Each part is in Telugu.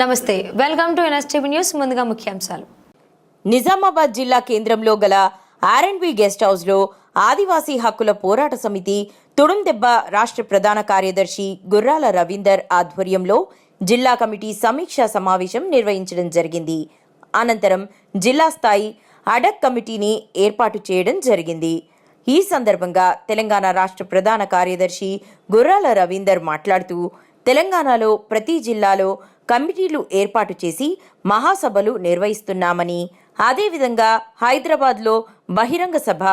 నమస్తే వెల్కమ్ టు ఎన్ఎస్టీవీ న్యూస్ ముందుగా ముఖ్యాంశాలు. నిజామాబాద్ జిల్లా కేంద్రంలో గల ఆర్ఎండ్బి గెస్ట్ హౌస్లో ఆదివాసీ హక్కుల పోరాట సమితి తుడుందెబ్బ రాష్ట్ర ప్రధాన కార్యదర్శి గుర్రాల రవీందర్ ఆధ్వర్యంలో జిల్లా కమిటీ సమీక్షా సమావేశం నిర్వహించడం జరిగింది. అనంతరం జిల్లా స్థాయి అడక్ కమిటీని ఏర్పాటు చేయడం జరిగింది. ఈ సందర్భంగా తెలంగాణ రాష్ట్ర ప్రధాన కార్యదర్శి గుర్రాల రవీందర్ మాట్లాడుతూ తెలంగాణలో ప్రతి జిల్లాలో కమిటీలు ఏర్పాటు చేసి మహాసభలు నిర్వహిస్తున్నామని అదేవిధంగా హైదరాబాద్లో బహిరంగ సభ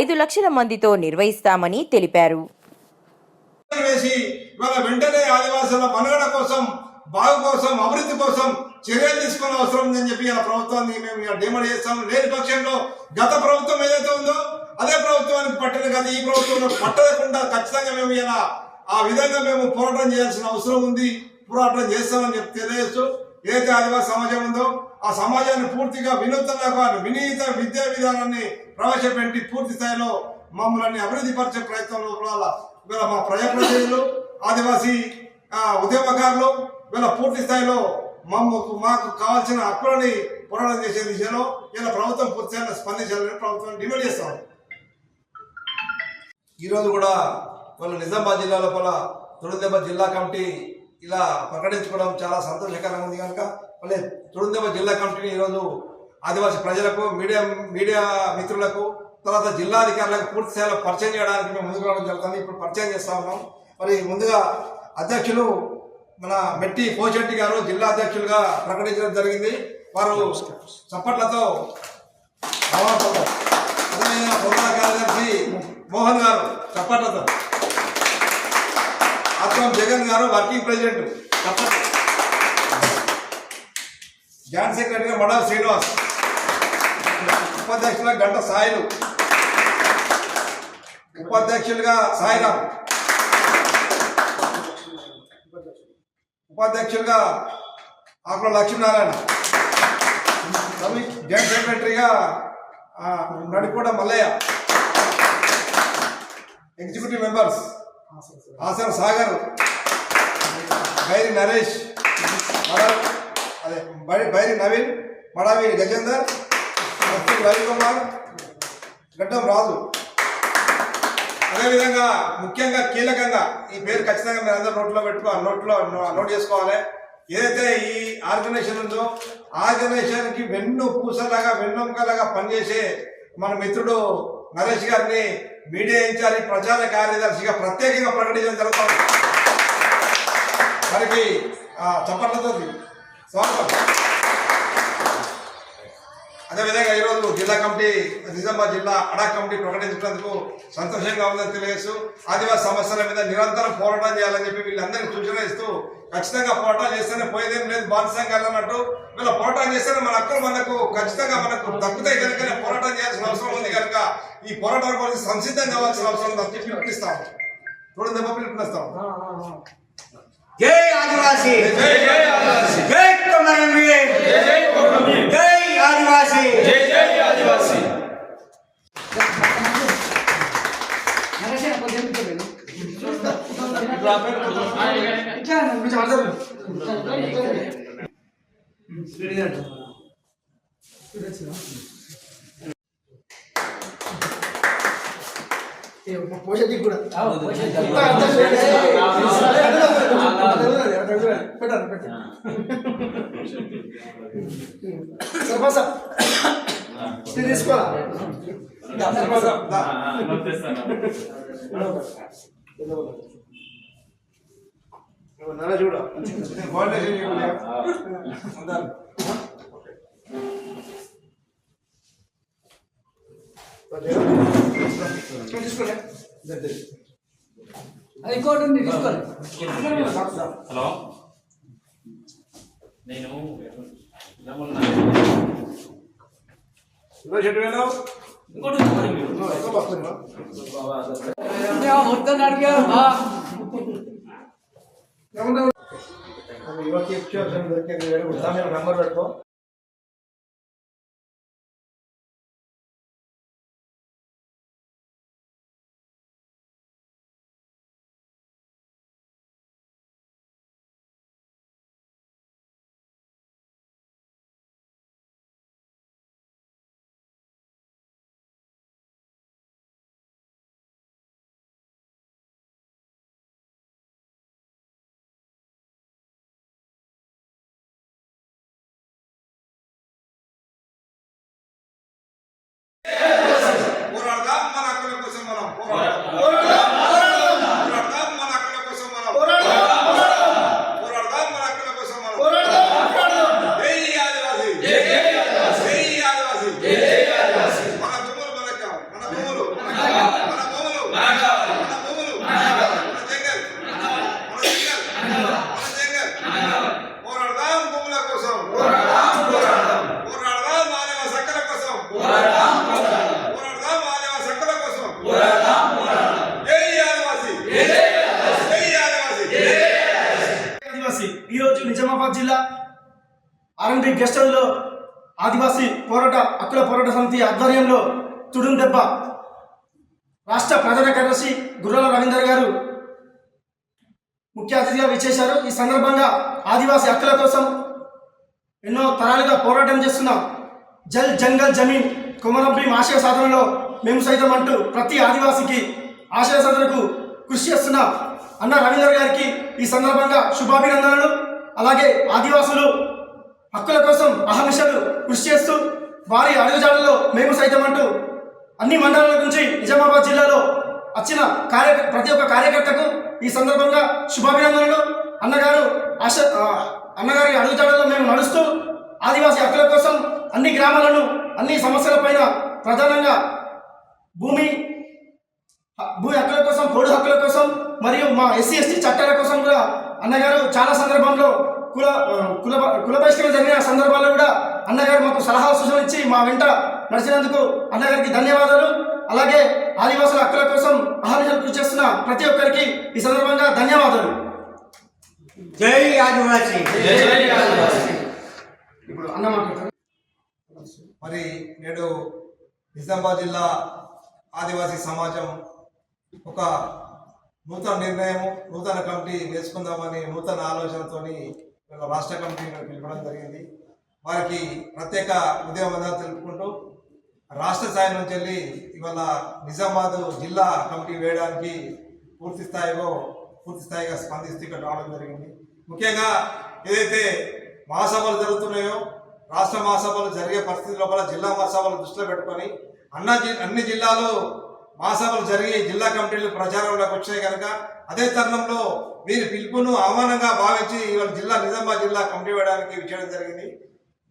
ఐదు లక్షల మందితో నిర్వహిస్తామని తెలిపారు. వెంటనే ఆదివాసుల మనుగడ కోసం బాగు కోసం అభివృద్ధి కోసం చర్యలు తీసుకునే అవసరం ఉందని చెప్పి ఇలా ప్రభుత్వాన్ని మేము డిమాండ్ చేస్తాం. లేని పక్షంలో గత ప్రభుత్వం ఏదైతే ఉందో అదే ప్రభుత్వానికి పట్టదు కదా ఈ ప్రభుత్వంలో పట్టకుండా ఖచ్చితంగా మేము ఇలా ఆ విధంగా మేము పోరాటం చేయాల్సిన అవసరం ఉంది. పోరాటం చేస్తామని చెప్పి తెలియజేస్తూ ఏదైతే ఆదివాసీ సమాజం ఉందో ఆ సమాజాన్ని పూర్తిగా వినూత్నంగా వినీత విద్యా విధానాన్ని ప్రవేశపెట్టి పూర్తి స్థాయిలో మమ్మల్ని అభివృద్ధి పరిచే ప్రయత్నంలో కూడా వీళ్ళ మా ప్రజాప్రతినిధులు ఆదివాసీ ఉద్యమకారులు వీళ్ళ పూర్తి స్థాయిలో మమ్మకు మాకు కావాల్సిన హక్కులని పోరాటం చేసే దిశలో ఇలా ప్రభుత్వం పూర్తిగా స్పందించాలని ప్రభుత్వం డిమాండ్ చేస్తాం. ఈరోజు కూడా వాళ్ళు నిజామాబాద్ జిల్లా లోపల తుడుందెబ్బ జిల్లా కమిటీ ఇలా ప్రకటించుకోవడం చాలా సంతోషకరంగా ఉంది కనుక మళ్ళీ తుడుందెబ్బ జిల్లా కమిటీని ఈరోజు ఆదివాసీ ప్రజలకు మీడియా మీడియా మిత్రులకు తర్వాత జిల్లా అధికారులకు పూర్తి స్థాయిలో పరిచయం చేయడానికి మేము ముందుకు రావడం జరుగుతుంది. ఇప్పుడు పరిచయం చేస్తా ఉన్నాం. మరి ముందుగా అధ్యక్షులు మన మెట్టి పోచెట్టి గారు జిల్లా అధ్యక్షులుగా ప్రకటించడం జరిగింది. వారు చప్పట్లతో రావడం అదేవిధంగా ప్రధాన కార్యదర్శి మోహన్ గారు చప్పట్లతో. ఆత్మ జగన్ గారు వర్కింగ్ ప్రెసిడెంట్. జాయింట్ సెక్రటరీగా మడా శ్రీనివాస్. ఉపాధ్యక్షులుగా గంట సాయిలు. ఉపాధ్యక్షులుగా సాయిరామ్ ఉపాధ్యక్షులుగా ఆకుల లక్ష్మీనారాయణ. జాయింట్ సెక్రటరీగా ఆ, నడిపూడ మల్లయ్య. ఎగ్జిక్యూటివ్ మెంబర్స్ ఆసన్ సాగర్ బైరి నరేష్ అదే బై- బైరి నవీన్ మడావి గజేందర్ రవికుమార్ గడ్డం రాజు. అదేవిధంగా ముఖ్యంగా కీలకంగా ఈ పేరు ఖచ్చితంగా మీరు అందరూ నోట్లో పెట్టుకో నోట్లో నోట్ చేసుకోవాలి. ఏదైతే ఈ ఆర్గనైజేషన్ ఉందో ఆర్గనైజేషన్కి వెన్ను పూసలాగా వెన్నెముకలాగా పనిచేసే మన మిత్రుడు నరేష్ గారిని మీడియా ఇన్ఛార్జి ప్రచార కార్యదర్శిగా ప్రత్యేకంగా ప్రకటించడం జరుగుతుంది. వారికి చప్పట్లతో స్వాగతం. అదేవిధంగా ఈరోజు జిల్లా కమిటీ నిజామాబాద్ జిల్లా అడా కమిటీ ప్రకటించినందుకు సంతోషంగా ఉందని తెలియజేస్తూ ఆదివాసీ సమస్యల మీద నిరంతరం పోరాటం చేయాలని చెప్పి వీళ్ళందరికీ సూచన ఇస్తూ ఖచ్చితంగా పోరాటం చేస్తేనే పోయేదేం లేదు బానిసంగా అన్నట్టు వీళ్ళ పోరాటం చేస్తేనే మన హక్కులు మనకు ఖచ్చితంగా మనకు దక్కుతాయి కనుక పోరాటం చేయాల్సిన అవసరం ఉంది కనుక ఈ పోరాటం కోసం సంసిద్ధం కావాల్సిన అవసరం ఉంది అని చెప్పి పిలుపునిస్తాం. చూడండి పిలుపునిస్తాం. జై ఆదివాసి. జై జై ఆదివాసి పోషకి కూడా పెట్టారు పెట్టారు ఇది తీసుకోవాలా ఉంది తీసుకోండి హలో నేను రమణ ఇరవై చెట్టు వేలు ఇంకోటి నంబర్ పెట్టుకో Amen. హక్కుల పోరాట సమితి ఆధ్వర్యంలో తుడుం దెబ్బ. రాష్ట్ర ప్రధాన కార్యదర్శి గుర్రాల రవీందర్ గారు ముఖ్య అతిథిగా విచ్చేశారు. ఈ సందర్భంగా ఆదివాసీ హక్కుల కోసం ఎన్నో తరాలుగా పోరాటం చేస్తున్నాం జల్ జంగల్ జమీన్ కుమరభీం ఆశయ సాధనలో మేము సైతం అంటూ ప్రతి ఆదివాసికి ఆశయ సాధనకు కృషి చేస్తున్నాం అన్న రవీందర్ గారికి ఈ సందర్భంగా శుభాభినందనలు. అలాగే ఆదివాసులు హక్కుల కోసం అహమిషలు కృషి చేస్తూ వారి అడుగుజాడల్లో మేము సైతం అంటూ అన్ని మండలాల నుంచి నిజామాబాద్ జిల్లాలో వచ్చిన కార్య ప్రతి ఒక్క కార్యకర్తకు ఈ సందర్భంగా శుభాభినందనలు. అన్నగారు ఆశ అన్నగారి అడుగుజాడల్లో మేము నడుస్తూ ఆదివాసీ హక్కుల కోసం అన్ని గ్రామాలను అన్ని సమస్యలపైన ప్రధానంగా భూమి భూమి హక్కుల కోసం కోడి హక్కుల కోసం మరియు మా ఎస్సీ ఎస్టీ చట్టాల కోసం కూడా అన్నగారు చాలా సందర్భంలో కుల కుల కుల బహిష్కరణ జరిగిన సందర్భాల్లో కూడా అన్నగారు మాకు సలహా సూచనలు ఇచ్చి మా వెంట నడిచినందుకు అన్నగారికి ధన్యవాదాలు. అలాగే ఆదివాసుల హక్కుల కోసం అహర్నిశలు కృషి చేస్తున్న ప్రతి ఒక్కరికి ఈ సందర్భంగా ధన్యవాదాలు. జై ఆదివాసీ. ఇప్పుడు అన్న మాట్లాడతారు. మరి నేడు నిజామాబాద్ జిల్లా ఆదివాసీ సమాజం ఒక నూతన నిర్ణయం నూతన కమిటీ వేసుకుందామని నూతన ఆలోచనతోని రాష్ట్ర కమిటీని పిలవడం జరిగింది. వారికి ప్రత్యేక ఉదయవందనాలు తెలుపుకుంటూ రాష్ట్ర స్థాయి నుంచి వెళ్ళి ఇవాళ నిజామాబాద్ జిల్లా కమిటీ వేయడానికి పూర్తి స్థాయిలో పూర్తి స్థాయిగా స్పందిస్తూ ఇక్కడ రావడం జరిగింది. ముఖ్యంగా ఏదైతే మహాసభలు జరుగుతున్నాయో రాష్ట్ర మహాసభలు జరిగే పరిస్థితి లోపల జిల్లా మహాసభలు దృష్టిలో పెట్టుకొని అన్న జి- అన్ని జిల్లాలు మహాసభలు జరిగి జిల్లా కమిటీలు ప్రచారంలోకి వచ్చాయి కనుక అదే తరుణంలో వీరి పిలుపును ఆహ్వానంగా భావించి ఇవాళ జిల్లా నిజామాబాద్ జిల్లా కమిటీ వేయడానికి చేయడం జరిగింది.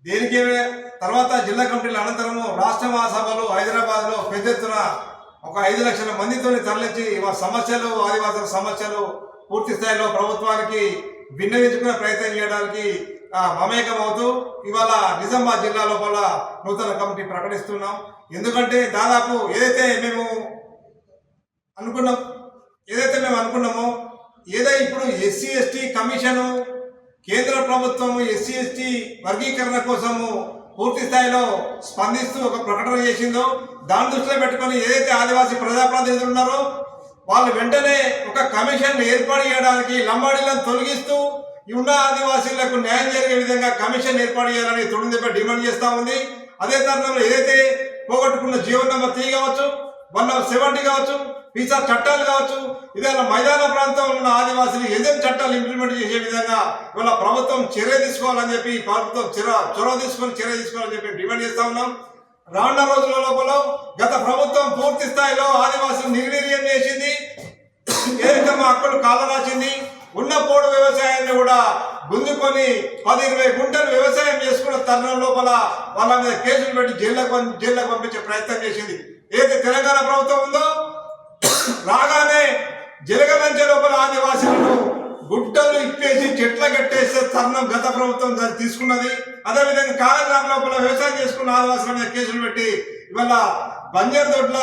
దేనికి తర్వాత జిల్లా కమిటీల అనంతరము రాష్ట్ర మహాసభలు హైదరాబాద్లో పెద్ద ఎత్తున ఒక ఐదు లక్షల మందితో తరలించి వారి సమస్యలు ఆదివాసుల సమస్యలు పూర్తి స్థాయిలో ప్రభుత్వానికి విన్నవించుకునే ప్రయత్నం చేయడానికి మమేకమవుతూ ఇవాళ నిజామాబాద్ జిల్లా లోపల నూతన కమిటీ ప్రకటిస్తున్నాం. ఎందుకంటే దాదాపు ఏదైతే మేము అనుకున్నాం ఏదైతే మేము అనుకున్నామో ఏదో ఇప్పుడు ఎస్సీ ఎస్టీ కమిషను కేంద్ర ప్రభుత్వం ఎస్సీ ఎస్టీ వర్గీకరణ కోసము పూర్తి స్థాయిలో స్పందిస్తూ ఒక ప్రకటన చేసిందో దాని దృష్టిలో పెట్టుకొని ఏదైతే ఆదివాసీ ప్రజాప్రతినిధులు ఉన్నారో వాళ్ళు వెంటనే ఒక కమిషన్ ఏర్పాటు చేయడానికి లంబాడీలను తొలగిస్తూ ఉన్న ఆదివాసీలకు న్యాయం జరిగే విధంగా కమిషన్ ఏర్పాటు చేయాలని తొడుందెప్ప డిమాండ్ చేస్తూ ఉంది. అదే తరుణంలో ఏదైతే పోగొట్టుకున్న జీవన్ నెంబర్ త్రీ కావచ్చు వన్ నెంబర్ సెవెంటీ కావచ్చు వీసా చట్టాలు కావచ్చు ఇవాళ మైదాన ప్రాంతంలో ఉన్న ఆదివాసులు ఏదైనా చట్టాలు ఇంప్లిమెంట్ చేసే విధంగా ఇవాళ ప్రభుత్వం చర్య తీసుకోవాలని చెప్పి ప్రభుత్వం చొరవ చొరవ తీసుకొని చర్య తీసుకోవాలని చెప్పి డిమాండ్ చేస్తా ఉన్నాం. రానున్న రోజుల లోపల గత ప్రభుత్వం పూర్తి స్థాయిలో ఆదివాసులు నిర్వీర్యం చేసింది. ఏదైతే మా హక్కులు కాల రాసింది ఉన్న పోడు వ్యవసాయాన్ని కూడా గుంజుకొని పది ఇరవై గుంటలు వ్యవసాయం చేసుకున్న తరుణం లోపల వాళ్ళ మీద కేసులు పెట్టి జైల్లో పం- పంపించే ప్రయత్నం చేసింది. ఏదైతే తెలంగాణ ప్రభుత్వం ఉందో రాగానే జలగలంచే లోపల ఆదివాసులను గుడ్డలు ఇప్పేసి చెట్ల కట్టేసే తరుణం గత ప్రభుత్వం తీసుకున్నది. అదేవిధంగా కాలగ్రామ లోపల వ్యవసాయం చేసుకున్న ఆదివాసుల మీద కేసులు పెట్టి ఇవాళ బంజర్ దొడ్ల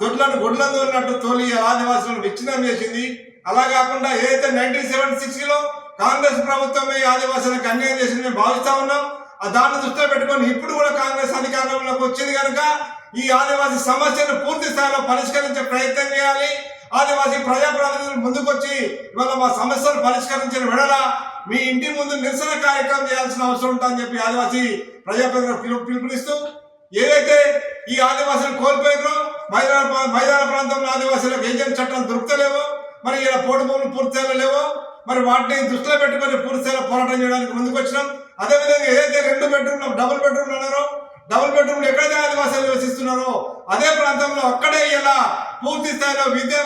దొడ్లను గుడ్లను తోలినట్టు తోలి ఆదివాసులను విచ్ఛిన్నం చేసింది. అలా కాకుండా ఏదైతే నైన్టీన్ సెవెంటీ సిక్స్లో కాంగ్రెస్ ప్రభుత్వమే ఆదివాసులకు అన్యాయం చేసింది మేము భావిస్తా ఉన్నాం. ఆ దాన్ని దృష్టిలో పెట్టుకొని ఇప్పుడు కూడా కాంగ్రెస్ అధికారంలోకి వచ్చింది కనుక ఈ ఆదివాసీ సమస్యను పూర్తి స్థాయిలో పరిష్కరించే ప్రయత్నం చేయాలి. ఆదివాసీ ప్రజాప్రతినిధులు ముందుకొచ్చి ఇవాళ మా సమస్యలు పరిష్కరించిన విడల మీ ఇంటి ముందు నిరసన కార్యక్రమం చేయాల్సిన అవసరం ఉంటుందని చెప్పి ఆదివాసీ ప్రజాప్రతినిధులు పిలుపు పిలుపునిస్తూ ఏదైతే ఈ ఆదివాసులు కోల్పోయారో మైదాన ప్రా- మైదాన ప్రాంతంలో ఆదివాసులకు ఏజెంట్ చట్టం దొరుకుతలేవో మరి ఇలా పోటు భూములు పూర్తి లేవో మరి వాటిని దృష్టిలో పెట్టుకొని పూర్తి స్థాయిలో పోరాటం చేయడానికి ముందుకు వచ్చినాం అదేవిధంగా ఏదైతే రెండు బెడ్రూమ్ డబుల్ బెడ్రూమ్లు అన్నారో డబుల్ బెడ్రూమ్లు ఎక్కడైతే ఆదివాసాలు నివసిస్తున్నారో అదే ప్రాంతంలో అక్కడే ఇలా పూర్తి స్థాయిలో విద్య